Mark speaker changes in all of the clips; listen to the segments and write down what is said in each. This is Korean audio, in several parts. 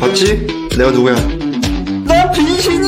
Speaker 1: 봤지? 내가 누구야?
Speaker 2: 나 빙신이야!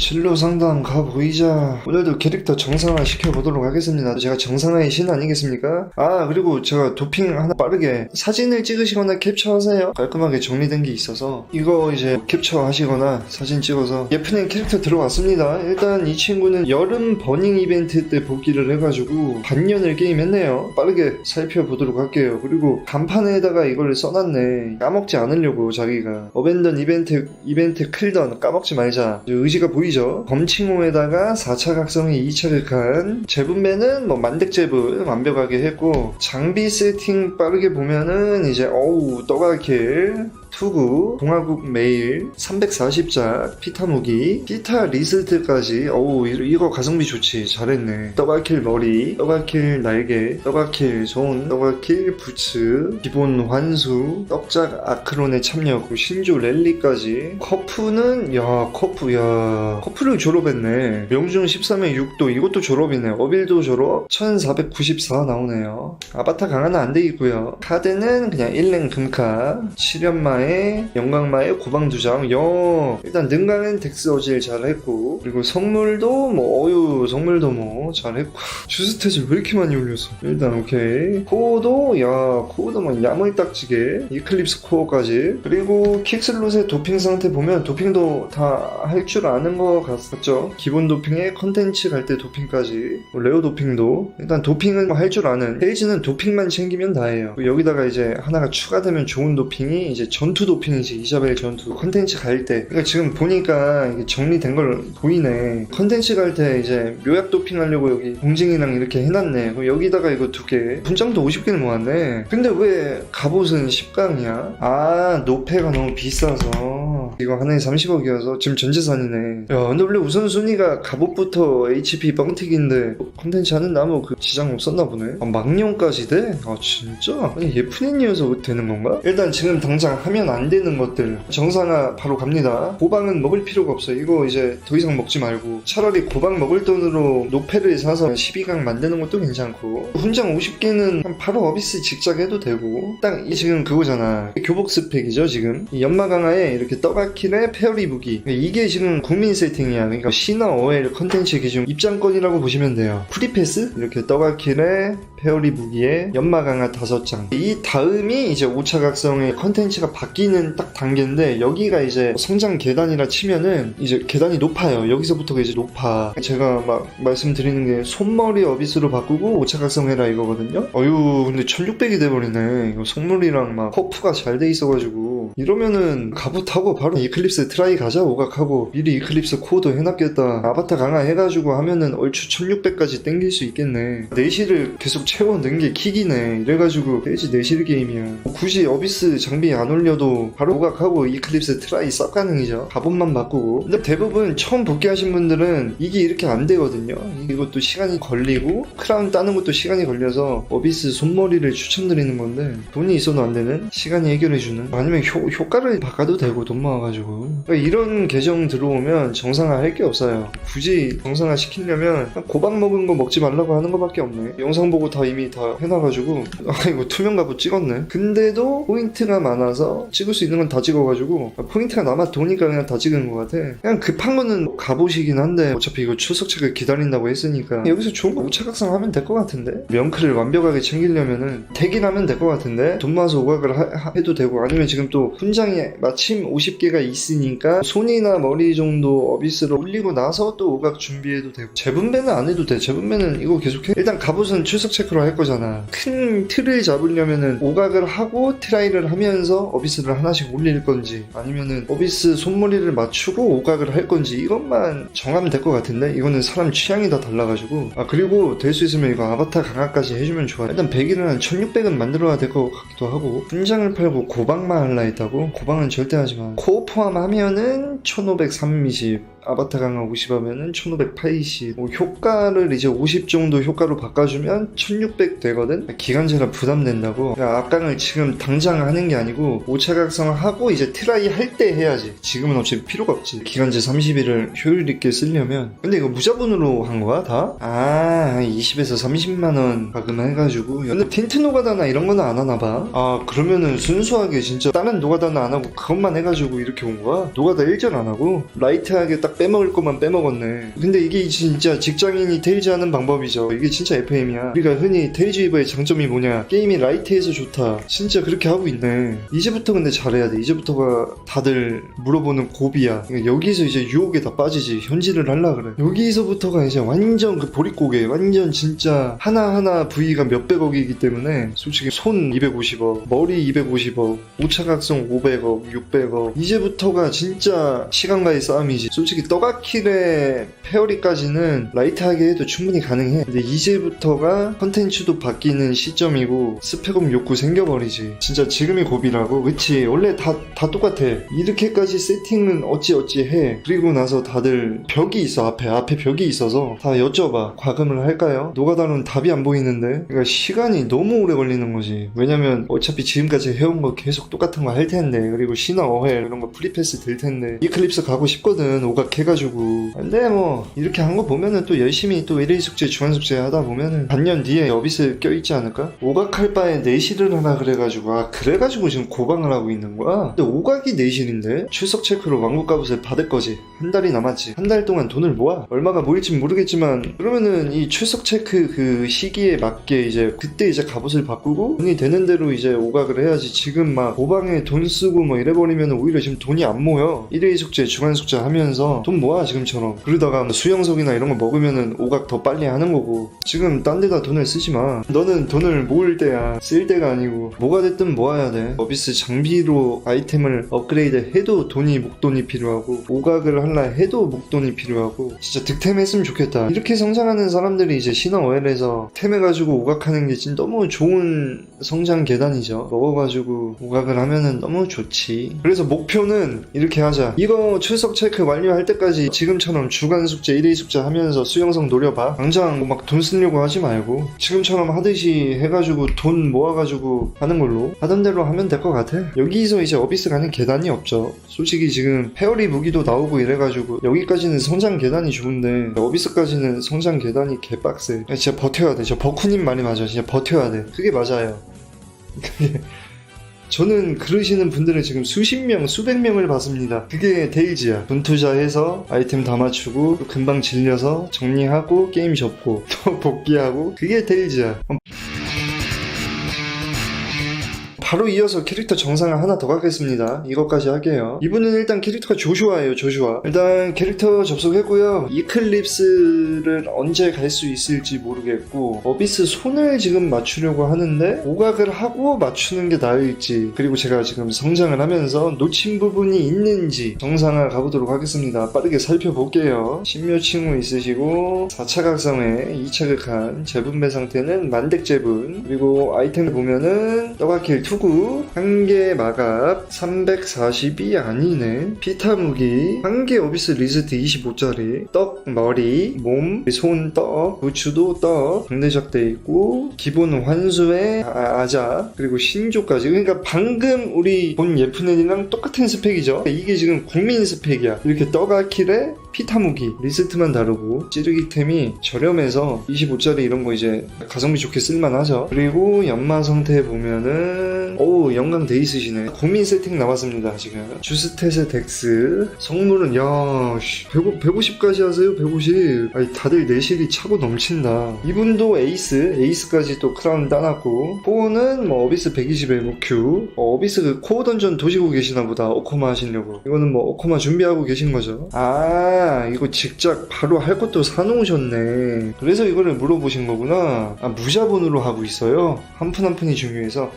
Speaker 1: 진로 상담 가보이자 오늘도 캐릭터 정상화 시켜보도록 하겠습니다. 제가 정상화의 신 아니겠습니까? 아 그리고 제가 도핑 하나 빠르게 사진을 찍으시거나 캡처하세요. 깔끔하게 정리된 게 있어서 이거 이제 캡처하시거나 사진 찍어서 예쁜 캐릭터 들어왔습니다. 일단 이 친구는 여름 버닝 이벤트 때 복귀를 해가지고 반년을 게임했네요. 빠르게 살펴보도록 할게요. 그리고 간판에다가 이걸 써놨네. 까먹지 않으려고 자기가. 어벤던 이벤트 이벤트 클던 까먹지 말자. 의지가 보이 죠 범칭호에다가 4차 각성의 2차 극한 재분배는 뭐 만덱제분 완벽하게 했고 장비 세팅 빠르게 보면은 이제 어우 떠가킬 투구, 동화국 메일, 340작, 피타 무기, 피타 리스트까지. 어우 이- 이거 가성비 좋지. 잘했네. 떠가킬 머리, 떠가킬 날개, 떠가킬 손, 떠가킬 부츠, 기본 환수, 떡작 아크론에 참여하고 신조 랠리까지. 커프는 야 커프 야 커프를 졸업했네. 명중 13회 6도 이것도 졸업이네. 어빌도 졸업. 1494 나오네요. 아바타 강화는 안돼 있고요. 카드는 그냥 1랭 금카. 7연 마에 영광마에 고방 두장 여 일단 능강은 덱스 어질 잘했고 그리고 선물도 뭐 어유 선물도 뭐 잘했고. 주스탯을 왜 이렇게 많이 올렸어 일단 오케이. 코어도 야 코어도 뭐 야물딱지게. 이클립스 코어까지. 그리고 킥슬롯의 도핑 상태 보면 도핑도 다 할 줄 아는 것 같죠? 기본 도핑에 컨텐츠 갈 때 도핑까지. 뭐 레오 도핑도. 일단 도핑은 뭐할줄 아는. 페이지는 도핑만 챙기면 다예요. 여기다가 이제 하나가 추가되면 좋은 도핑이 이제 전투 도핑이지 이자벨 전투 컨텐츠 갈 때 그러니까 지금 보니까 이게 정리된 걸 보이네. 컨텐츠 갈 때 이제 묘약 도핑 하려고 여기 공징이랑 이렇게 해놨네. 그럼 여기다가 이거 두개. 분장도 50개를 모았네. 근데 왜 갑옷은 10강이야? 아 노페가 너무 비싸서 이거 하나에 30억이어서 지금 전재산이네. 야 근데 원래 우선순위가 갑옷부터 HP 뻥튀기인데 컨텐츠 하는 나무 그 지장 없었나 보네. 아, 망령까지 돼? 아 진짜? 아니 예쁜 애니어서 되는 건가? 일단 지금 당장 하면 안 되는 것들. 정상화 바로 갑니다. 고방은 먹을 필요가 없어. 이거 이제 더 이상 먹지 말고. 차라리 고방 먹을 돈으로 노페를 사서 12강 만드는 것도 괜찮고. 훈장 50개는 한 바로 어비스 직작 해도 되고. 딱이 지금 그거잖아. 교복 스펙이죠 지금? 이 연마 강화에 이렇게 떠가 킬의 페어리 무기 이게 지금 국민 세팅이야. 그러니까 시나 어엘 컨텐츠 기준 입장권이라고 보시면 돼요. 프리패스? 이렇게 떠가킬의 페어리 무기에 연마 강화 5장. 이 다음이 이제 5차 각성의 컨텐츠가 바뀌는 딱 단계인데 여기가 이제 성장 계단이라 치면은 이제 계단이 높아요. 여기서부터가 이제 높아. 제가 막 말씀드리는 게 손머리 어비스로 바꾸고 5차 각성 해라 이거거든요. 어유 근데 1600이 돼버리네. 이거 속물이랑 막 커프가 잘 돼 있어가지고. 이러면은 갑옷하고 바로 이클립스 트라이 가자 오각하고. 미리 이클립스 코어도 해놨겠다. 아바타 강화 해가지고 하면은 얼추 1600까지 땡길 수 있겠네. 내실을 계속 채워 넣은 게 킥이네. 이래가지고 돼지 내실 게임이야. 굳이 어비스 장비 안 올려도 바로 오각하고 이클립스 트라이 싹 가능이죠. 갑옷만 바꾸고. 근데 대부분 처음 복귀하신 분들은 이게 이렇게 안 되거든요. 이것도 시간이 걸리고 크라운 따는 것도 시간이 걸려서 어비스 손머리를 추천드리는 건데 돈이 있어도 안 되는 시간이 해결해주는. 아니면 효, 효과를 바꿔도 되고 돈 모아가지고. 그러니까 이런 계정 들어오면 정상화 할 게 없어요. 굳이 정상화 시키려면 고박 먹은 거 먹지 말라고 하는 거밖에 없네. 영상 보고 다 이미 다 해놔가지고 아 이거 투명 갑옷 찍었네. 근데도 포인트가 많아서 찍을 수 있는 건 다 찍어가지고 포인트가 남아 도니까 그냥 다 찍은 것 같아. 그냥 급한 거는 갑옷이긴 한데 어차피 이거 출석책을 기다린다고 했으니까. 여기서 좋은 거 우차각성 하면 될 것 같은데? 명크를 완벽하게 챙기려면은 대긴 하면 될 것 같은데? 돈 모아서 오각을 하- 하- 해도 되고 아니면 지금 또 훈장이 마침 50개가 있으니까 손이나 머리 정도 어비스를 올리고 나서 또 오각 준비해도 되고. 재분배는 안 해도 돼. 재분배는 이거 계속해. 일단 갑옷은 출석 체크 로 할 거잖아. 큰 틀을 잡으려면은 오각을 하고 트라이를 하면서 어비스를 하나씩 올릴 건지 아니면은 어비스 손머리를 맞추고 오각을 할 건지 이것만 정하면 될 것 같은데? 이거는 사람 취향이 다 달라가지고. 아 그리고 될 수 있으면 이거 아바타 강화까지 해주면 좋아. 일단 100일은 한 1600은 만들어야 될 것 같기도 하고. 분장을 팔고 고방만 할라 했다고? 고방은 절대 하지마. 코어 포함하면은 1530 아바타 강화 50 하면은 1580 뭐 효과를 이제 50 정도 효과로 바꿔주면 1600 되거든? 기간제라 부담된다고. 그러니까 압강을 지금 당장 하는 게 아니고 5차 각성 하고 이제 트라이 할 때 해야지. 지금은 어차피 필요가 없지. 기간제 30일을 효율 있게 쓰려면. 근데 이거 무자본으로 한 거야 다? 아 20에서 30만원 가금해가지고. 근데 틴트 노가다나 이런 거는 안 하나 봐아 그러면은 순수하게 진짜 다른 노가다는 안 하고 그것만 해가지고 이렇게 온 거야? 노가다 일절 안 하고? 라이트하게 딱 빼먹을 것만 빼먹었네. 근데 이게 진짜 직장인이 테일즈 하는 방법이죠. 이게 진짜 FM이야. 우리가 흔히 테일즈 이버의 장점이 뭐냐. 게임이 라이트해서 좋다. 진짜 그렇게 하고 있네. 이제부터 근데 잘해야 돼. 이제부터가 다들 물어보는 고비야. 그러니까 여기서 이제 유혹에 다 빠지지. 현질을 할라 그래. 여기서부터가 이제 완전 그 보릿고개. 완전 진짜 하나하나 부위가 몇백억이기 때문에 솔직히 손 250억 머리 250억 오차각성 500억 600억. 이제부터가 진짜 시간과의 싸움이지. 솔직히 떡아킬의 페어리까지는 라이트하게 해도 충분히 가능해. 근데 이제부터가 컨텐츠도 바뀌는 시점이고 스펙업 욕구 생겨버리지. 진짜 지금이 고비라고? 그치. 원래 다, 다 똑같아. 이렇게까지 세팅은 어찌어찌 해. 그리고 나서 다들 벽이 있어 앞에. 앞에 벽이 있어서. 다 여쭤봐. 과금을 할까요? 노가다는 답이 안 보이는데. 그러니까 시간이 너무 오래 걸리는 거지. 왜냐면 어차피 지금까지 해온 거 계속 똑같은 거 할 텐데. 그리고 신화 어회 이런 거 프리패스 될 텐데. 이클립스 가고 싶거든 오각 해가지고. 근데 뭐 이렇게 한 거 보면은 또 열심히 또 1일 숙제 중간 숙제 하다 보면은 반년 뒤에 어비스 껴있지 않을까? 오각할 바에 내실을 하나 그래가지고 아 그래가지고 지금 고방을 하고 있는 거야? 근데 오각이 내실인데? 출석 체크로 왕국 값을 받을 거지. 한 달이 남았지. 한 달 동안 돈을 모아? 얼마가 모일진 모르겠지만 그러면은 이 출석 체크 그 시기에 맞게 이제 그때 이제 갑옷을 바꾸고 돈이 되는 대로 이제 오각을 해야지. 지금 막 고방에 돈 쓰고 뭐 이래버리면 오히려 지금 돈이 안 모여. 1회 숙제 중간 숙제 하면서 돈 모아 지금처럼. 그러다가 뭐 수영석이나 이런 거 먹으면은 오각 더 빨리 하는 거고. 지금 딴 데다 돈을 쓰지 마. 너는 돈을 모을 때야. 쓸 때가 아니고. 뭐가 됐든 모아야 돼. 어비스 장비로 아이템을 업그레이드 해도 돈이 목돈이 필요하고 오각을 할라 해도 목돈이 필요하고 진짜 득템했으면 좋겠다. 이렇게 성장하는 사람들이 이제 신화 OL에서 템해가지고 오각하는 게 진짜 너무 좋은 성장 계단이죠. 먹어가지고 오각을 하면은 너무 좋지. 그래서 목표는 이렇게 하자. 이거 출석 체크 완료할 때 까지 지금처럼 주간 숙제 1일 숙제 하면서 수영성 노려봐 당장 막 돈 쓰려고 하지 말고 지금처럼 하듯이 해가지고 돈 모아가지고 하는 걸로 하던 대로 하면 될 것 같아 여기서 이제 어비스 가는 계단이 없죠 솔직히 지금 페어리 무기도 나오고 이래가지고 여기까지는 성장 계단이 좋은데 어비스까지는 성장 계단이 개빡세 진짜 버텨야 돼. 저 버쿠님 말이 맞아. 진짜 버텨야 돼. 그게 맞아요. 그게 저는 그러시는 분들을 지금 수십 명, 수백 명을 봤습니다. 그게 데일즈야. 돈 투자해서 아이템 다 맞추고 또 금방 질려서 정리하고 게임 접고 또 복귀하고 그게 데일즈야. 바로 이어서 캐릭터 정상을 하나 더 가겠습니다. 이것까지 할게요. 이분은 일단 캐릭터가 조슈아예요, 조슈아. 일단 캐릭터 접속했고요. 이클립스를 언제 갈 수 있을지 모르겠고 어비스 손을 지금 맞추려고 하는데 오각을 하고 맞추는 게 나을지 그리고 제가 지금 성장을 하면서 놓친 부분이 있는지 정상화 가보도록 하겠습니다. 빠르게 살펴볼게요. 신묘칭후 있으시고 4차 각성에 2차 극한 재분배 상태는 만덱 재분 그리고 아이템을 보면은 떡아킬 투구 한 개 마갑 340이 아니네. 피타 무기 한개 어비스 리스트 25짜리. 떡 머리 몸 손떡 부추도 떡 강대작 돼 있고 기본 환수에 아, 아자 그리고 신조까지. 그러니까 방금 우리 본 예쁜애니랑 똑같은 스펙이죠. 이게 지금 국민 스펙이야. 이렇게 떡아킬에 피타 무기 리스트만 다르고 찌르기템이 저렴해서 25짜리 이런 거 이제 가성비 좋게 쓸만하죠. 그리고 연마 상태 보면은 오 영광 돼 있으시네. 국민 세팅 나왔습니다 지금. 주스테스 덱스. 성물은 야 150, 150까지 하세요 150 아니 다들 내실이 차고 넘친다. 이분도 에이스 에이스까지 또 크라운 따놨고. 포는 뭐 어비스 120에 뭐 큐. 어, 어비스 그 코어 던전 도시고 계시나 보다 오코마 하시려고. 이거는 뭐 오코마 준비하고 계신 거죠? 아 이거 직접 바로 할 것도 사놓으셨네. 그래서 이거를 물어보신 거구나. 아 무자본으로 하고 있어요? 한 푼 한 푼이 중요해서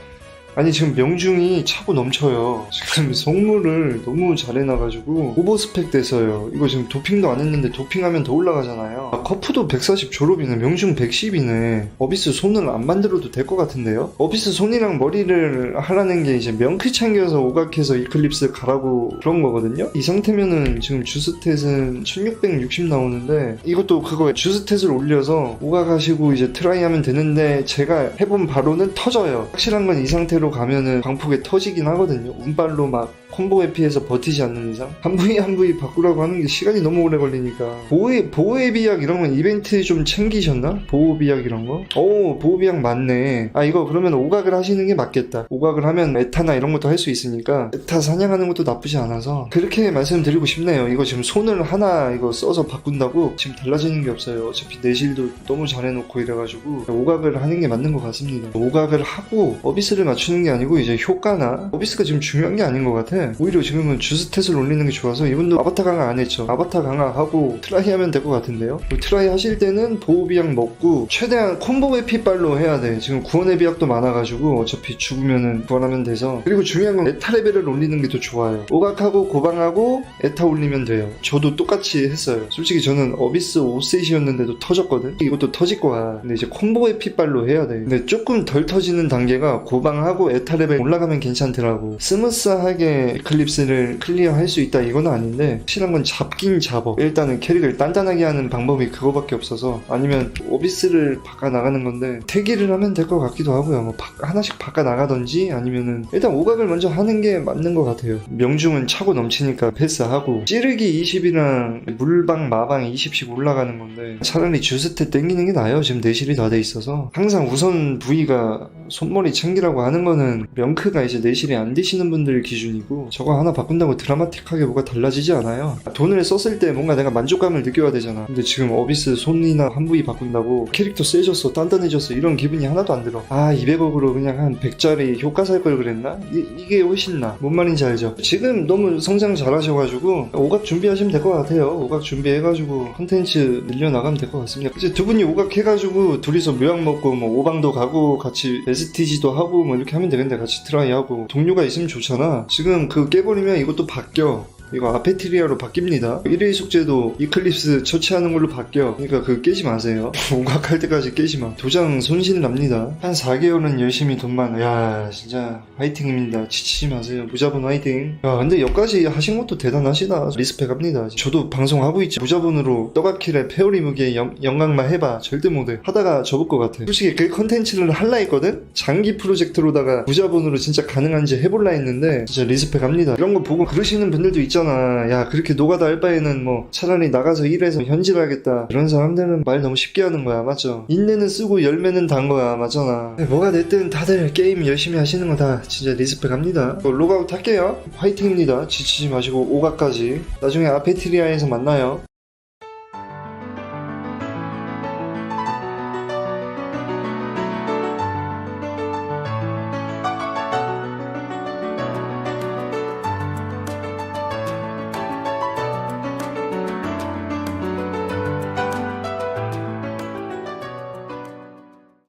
Speaker 1: 아니 지금 명중이 차고 넘쳐요. 지금 성물을 너무 잘 해놔가지고 오버스펙 돼서요. 이거 지금 도핑도 안 했는데 도핑하면 더 올라가잖아요. 아, 커프도 140 졸업이네. 명중 110이네. 어비스 손을 안 만들어도 될 것 같은데요? 어비스 손이랑 머리를 하라는 게 이제 명크 챙겨서 오각해서 이클립스 가라고 그런 거거든요? 이 상태면은 지금 주스탯은 1660 나오는데 이것도 그거 주스탯을 올려서 오각하시고 이제 트라이 하면 되는데 제가 해본 바로는 터져요. 확실한 건 이 상태로 가면은 광폭에 터지긴 하거든요. 운발로 막 콤보 회피해서 버티지 않는 이상. 한 부위 한 부위 바꾸라고 하는 게 시간이 너무 오래 걸리니까. 보호의 보호의 비약 이런 건 이벤트 좀 챙기셨나? 보호 비약 이런 거? 오 보호 비약 맞네. 아 이거 그러면 오각을 하시는 게 맞겠다. 오각을 하면 에타나 이런 것도 할 수 있으니까 에타 사냥하는 것도 나쁘지 않아서 그렇게 말씀드리고 싶네요. 이거 지금 손을 하나 이거 써서 바꾼다고? 지금 달라지는 게 없어요. 어차피 내실도 너무 잘해놓고 이래가지고 오각을 하는 게 맞는 것 같습니다. 오각을 하고 어비스를 맞추는 게 아니고 이제 효과나 어비스가 지금 중요한 게 아닌 것 같아. 오히려 지금은 주스탯을 올리는 게 좋아서 이분도 아바타 강화 안 했죠. 아바타 강화하고 트라이 하면 될 것 같은데요. 뭐 트라이 하실 때는 보호비약 먹고 최대한 콤보 회피빨로 해야 돼. 지금 구원의 비약도 많아가지고 어차피 죽으면은 구원하면 돼서. 그리고 중요한 건 에타 레벨을 올리는 게 더 좋아요. 오각하고 고방하고 에타 올리면 돼요. 저도 똑같이 했어요. 솔직히 저는 어비스 5셋이었는데도 터졌거든? 이것도 터질 거야. 근데 이제 콤보 회피빨로 해야 돼. 근데 조금 덜 터지는 단계가 고방하고 에타 레벨 올라가면 괜찮더라고. 스무스하게 에클립스를 클리어할 수 있다 이건 아닌데 확실한 건 잡긴 잡어. 일단은 캐릭을 단단하게 하는 방법이 그거밖에 없어서 아니면 오비스를 바꿔 나가는 건데 태기를 하면 될 것 같기도 하고요. 뭐 바- 하나씩 바꿔 나가던지 아니면은 일단 오각을 먼저 하는 게 맞는 것 같아요. 명중은 차고 넘치니까 패스하고 찌르기 20이랑 물방 마방 20씩 올라가는 건데 차라리 주스테 땡기는 게 나아요. 지금 내실이 다 돼 있어서 항상 우선 부위가 손머리 챙기라고 하는 거는 명크가 이제 내실이 안 되시는 분들 기준이고 저거 하나 바꾼다고 드라마틱하게 뭐가 달라지지 않아요 돈을 썼을 때 뭔가 내가 만족감을 느껴야 되잖아 근데 지금 어비스 손이나 한 부위 바꾼다고 캐릭터 세졌어 단단해졌어 이런 기분이 하나도 안 들어 아 200억으로 그냥 한 100짜리 효과 살 걸 그랬나? 이, 이게 훨씬 나. 뭔 말인지 알죠? 지금 너무 성장 잘하셔가지고 오각 준비하시면 될 것 같아요. 오각 준비해가지고 컨텐츠 늘려나가면 될 것 같습니다. 이제 두 분이 오각 해가지고 둘이서 묘약 먹고 뭐 오방도 가고 같이 STG도 하고 뭐 이렇게 하면 되겠네. 같이 트라이하고 동료가 있으면 좋잖아. 지금 그 깨버리면 이것도 바뀌어. 이거 아페티리아로 바뀝니다. 1회 숙제도 이클립스 처치하는 걸로 바뀌어. 그러니까 그 깨지 마세요. 오각할 때까지 깨지 마. 도장 손실 납니다. 한 4개월은 열심히 돈만. 야, 진짜 화이팅입니다. 지치지 마세요. 무자본 화이팅. 야, 근데 여기까지 하신 것도 대단하시다. 리스펙 합니다. 저도 방송하고 있지. 무자본으로 떡밥킬에 페어리 무게 영, 영광만 해봐. 절대 못해. 하다가 접을 것 같아. 솔직히 그 컨텐츠를 할라 했거든? 장기 프로젝트로다가 무자본으로 진짜 가능한지 해볼라 했는데 진짜 리스펙 합니다. 이런 거 보고 그러시는 분들도 있잖아. 야, 그렇게 노가다 할 바에는 뭐 차라리 나가서 일해서 현질하겠다. 이런 사람들은 말 너무 쉽게 하는 거야. 맞죠? 인내는 쓰고 열매는 단 거야. 맞잖아. 네, 뭐가 됐든 다들 게임 열심히 하시는 거 다 진짜 리스펙 합니다. 뭐 로그아웃 할게요. 화이팅입니다. 지치지 마시고 오가까지. 나중에 아페티리아에서 만나요.